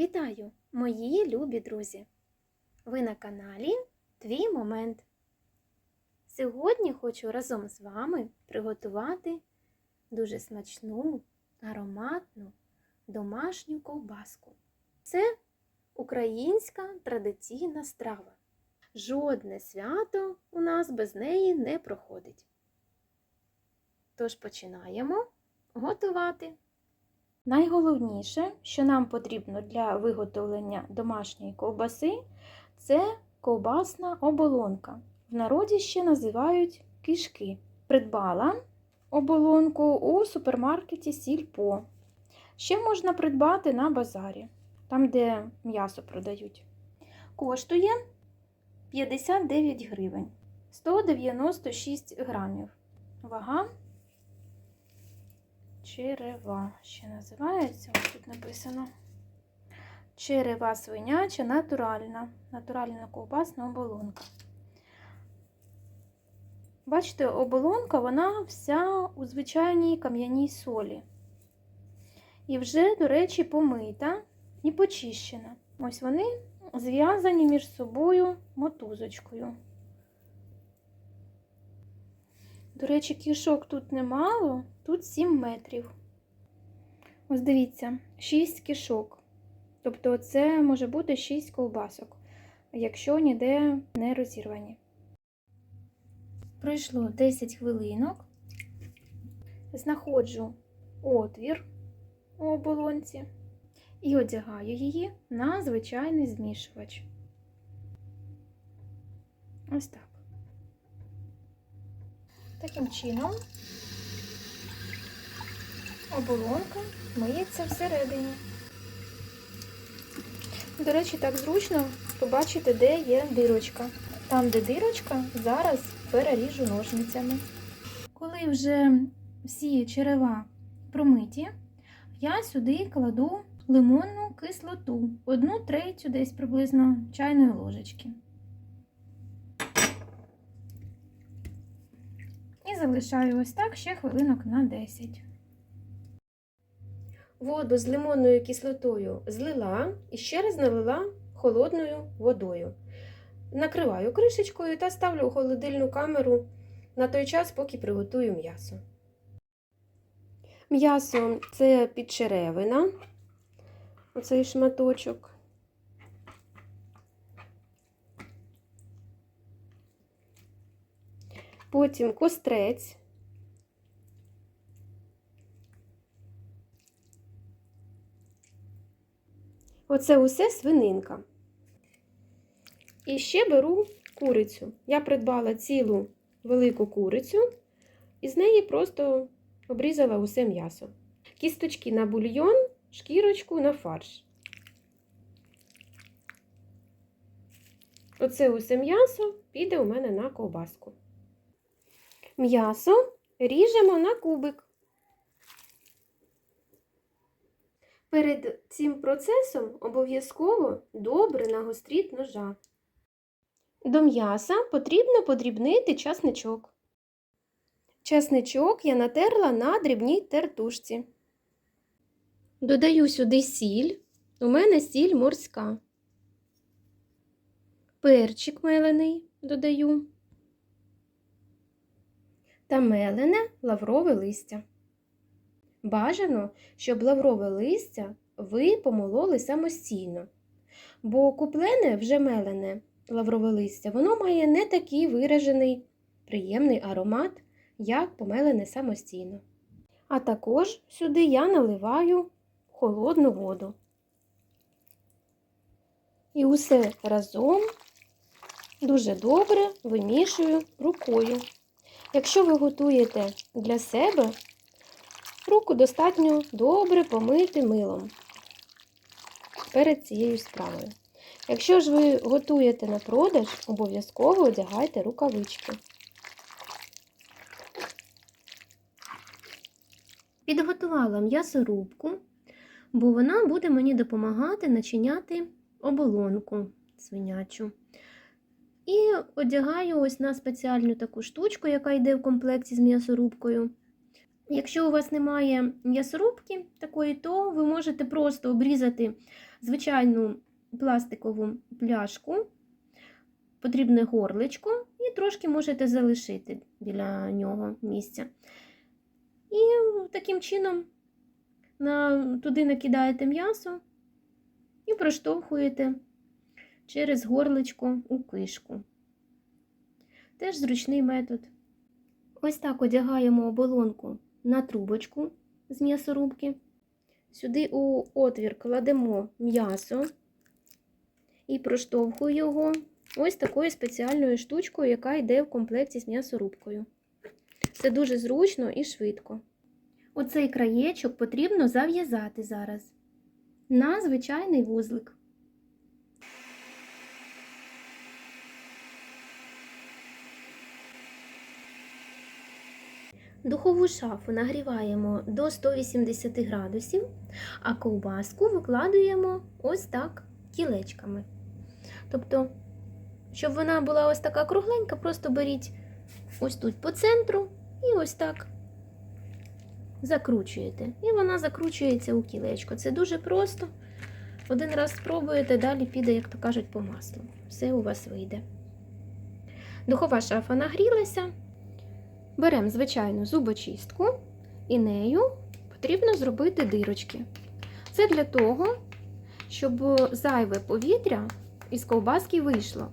Вітаю, мої любі друзі! Ви на каналі Твій Момент. Сьогодні хочу разом з вами приготувати дуже смачну, ароматну домашню ковбаску. Це українська традиційна страва. Жодне свято у нас без неї не проходить. Тож починаємо готувати. Найголовніше, що нам потрібно для виготовлення домашньої ковбаси, це ковбасна оболонка. В народі ще називають кишки. Придбала оболонку у супермаркеті Сільпо. Ще можна придбати на базарі, там, де м'ясо продають. Коштує 59 гривень, 196 грамів. Вага черева ще називається, ось тут написано. Черева свиняча натуральна, натуральна ковбасна оболонка. Бачите, оболонка, вона вся у звичайній кам'яній солі. І вже, до речі, помита і почищена. Ось вони зв'язані між собою мотузочкою. До речі, кішок тут немало, тут 7 метрів. Ось дивіться, 6 кішок. Тобто це може бути 6 ковбасок, якщо ніде не розірвані. Пройшло 10 хвилинок. Знаходжу отвір у оболонці і одягаю її на звичайний змішувач. Ось так. Таким чином оболонка миється всередині. До речі, так зручно побачити, де є дирочка. Там, де дирочка, зараз переріжу ножницями. Коли вже всі черева промиті, я сюди кладу лимонну кислоту, одну третю десь приблизно чайної ложечки. І залишаю ось так ще хвилинок на 10. Воду з лимонною кислотою злила і ще раз налила холодною водою. Накриваю кришечкою та ставлю у холодильну камеру на той час, поки приготую м'ясо. М'ясо це підчеревина, оцей шматочок. Потім кострець. Оце усе свининка. І ще беру курицю. Я придбала цілу велику курицю, і з неї просто обрізала усе м'ясо. Кісточки на бульйон, шкірочку на фарш. Оце усе м'ясо піде у мене на ковбаску. М'ясо ріжемо на кубик. Перед цим процесом обов'язково добре нагостріть ножа. До м'яса потрібно подрібнити часничок. Часничок я натерла на дрібній тертушці. Додаю сюди сіль. У мене сіль морська. Перчик мелений додаю. Та мелене лаврове листя. Бажано, щоб лаврове листя ви помололи самостійно, бо куплене вже мелене лаврове листя, воно має не такий виражений приємний аромат, як помелене самостійно. А також сюди я наливаю холодну воду. І усе разом дуже добре вимішую рукою. Якщо ви готуєте для себе, руку достатньо добре помити милом перед цією справою. Якщо ж ви готуєте на продаж, обов'язково одягайте рукавички. Підготувала м'ясорубку, бо вона буде мені допомагати начиняти оболонку свинячу. І одягаю ось на спеціальну таку штучку, яка йде в комплекті з м'ясорубкою. Якщо у вас немає м'ясорубки такої, то ви можете просто обрізати звичайну пластикову пляшку, потрібне горличко, і трошки можете залишити біля нього місця. І таким чином туди накидаєте м'ясо і проштовхуєте через горличко у кишку. Теж зручний метод. Ось так одягаємо оболонку на трубочку з м'ясорубки. Сюди у отвір кладемо м'ясо і проштовхую його ось такою спеціальною штучкою, яка йде в комплекті з м'ясорубкою. Це дуже зручно і швидко. Оцей краєчок потрібно зав'язати зараз на звичайний вузлик. Духову шафу нагріваємо до 180 градусів, а ковбаску викладуємо ось так кілечками. Тобто, щоб вона була ось така кругленька, просто беріть ось тут по центру і ось так закручуєте. І вона закручується у кілечко. Це дуже просто. Один раз спробуєте, далі піде, як то кажуть, по маслу. Все у вас вийде. Духова шафа нагрілася. Беремо звичайну зубочистку і нею потрібно зробити дирочки. Це для того, щоб зайве повітря із ковбаски вийшло.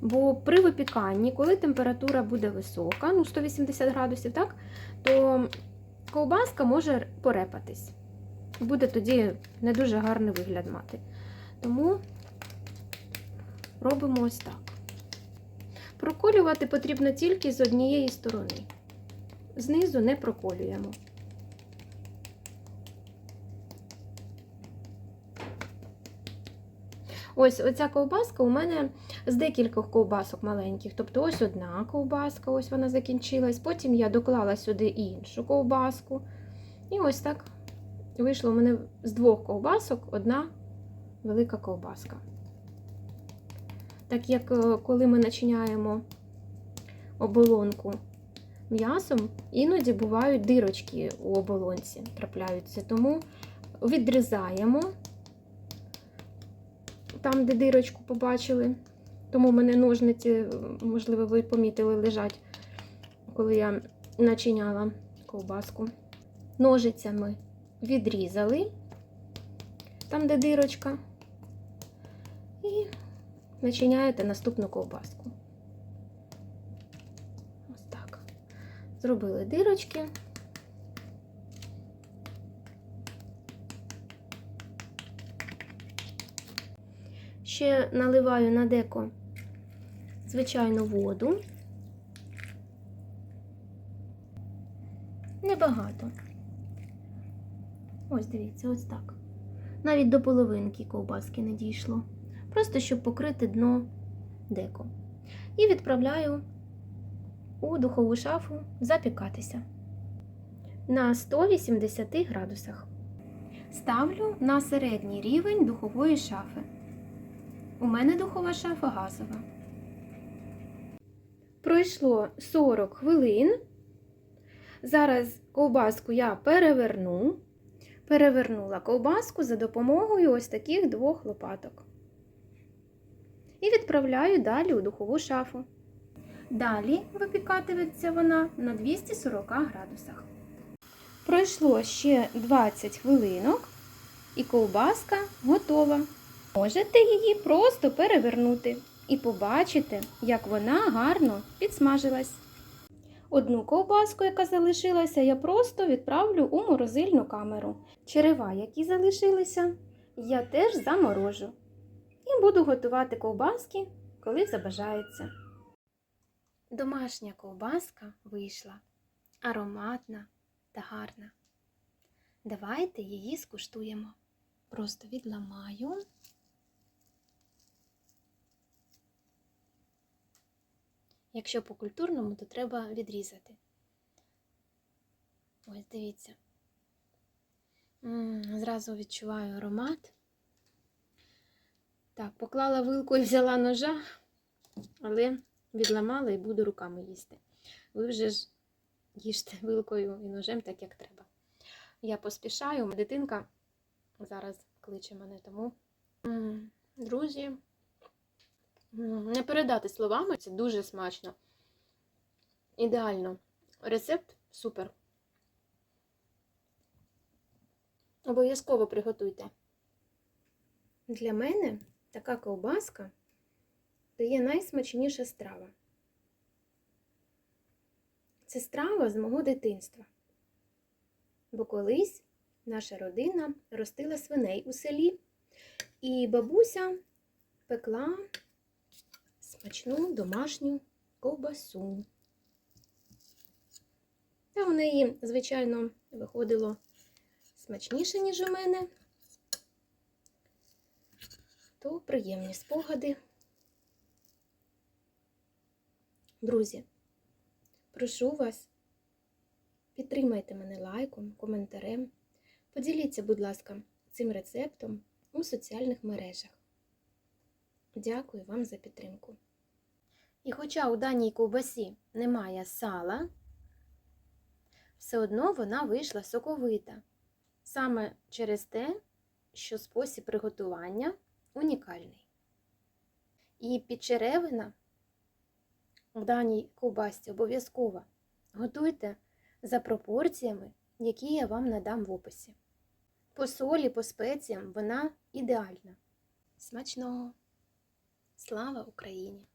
Бо при випіканні, коли температура буде висока, ну 180 градусів, так, то ковбаска може порепатись. Буде тоді не дуже гарний вигляд мати. Тому робимо ось так. Проколювати потрібно тільки з однієї сторони. Знизу не проколюємо. Ось оця ковбаска у мене з декількох ковбасок маленьких. Тобто ось одна ковбаска, ось вона закінчилась. Потім я доклала сюди іншу ковбаску. І ось так вийшло у мене з двох ковбасок одна велика ковбаска. Так як е, коли ми начиняємо оболонку м'ясом, іноді бувають дирочки у оболонці, трапляються. Тому відрізаємо там, де дирочку побачили. Тому в мене ножниці, можливо, ви помітили, лежать, коли я начиняла ковбаску. Ножицями відрізали там, де дирочка, і начиняєте наступну ковбаску. Ось так. Зробили дирочки. Ще наливаю на деко звичайну воду. Небагато. Ось дивіться, ось так. Навіть до половинки ковбаски не дійшло. Просто щоб покрити дно деко. І відправляю у духову шафу запікатися на 180 градусах. Ставлю на середній рівень духової шафи. У мене духова шафа газова. Пройшло 40 хвилин. Зараз ковбаску я переверну. Перевернула ковбаску за допомогою ось таких двох лопаток. І відправляю далі у духову шафу. Далі випікатиметься вона на 240 градусах. Пройшло ще 20 хвилинок, і ковбаска готова. Можете її просто перевернути і побачите, як вона гарно підсмажилась. Одну ковбаску, яка залишилася, я просто відправлю у морозильну камеру. Черева, які залишилися, я теж заморожу. І буду готувати ковбаски, коли забажається. Домашня ковбаска вийшла ароматна та гарна. Давайте її скуштуємо. Просто відламаю. Якщо по культурному, то треба відрізати. Ось дивіться. М -м, зразу відчуваю аромат. Так, поклала вилку і взяла ножа, але відламала і буду руками їсти. Ви вже ж їжте вилкою і ножем так, як треба. Я поспішаю, дитинка зараз кличе мене, тому Друзі, не передати словами, це дуже смачно. Ідеально. Рецепт супер. Обов'язково приготуйте. Для мене така ковбаска то є найсмачніша страва. Це страва з мого дитинства. Бо колись наша родина ростила свиней у селі, і бабуся пекла смачну домашню ковбасу. Та у неї, звичайно, виходило смачніше, ніж у мене. То приємні спогади. Друзі, прошу вас, підтримайте мене лайком, коментарем. Поділіться, будь ласка, цим рецептом у соціальних мережах. Дякую вам за підтримку. І хоча у даній ковбасі немає сала, все одно вона вийшла соковита. Саме через те, що спосіб приготування унікальний. І підчеревина в даній ковбасці обов'язково готуйте за пропорціями, які я вам надам в описі. По солі, по спеціям вона ідеальна. Смачного! Слава Україні!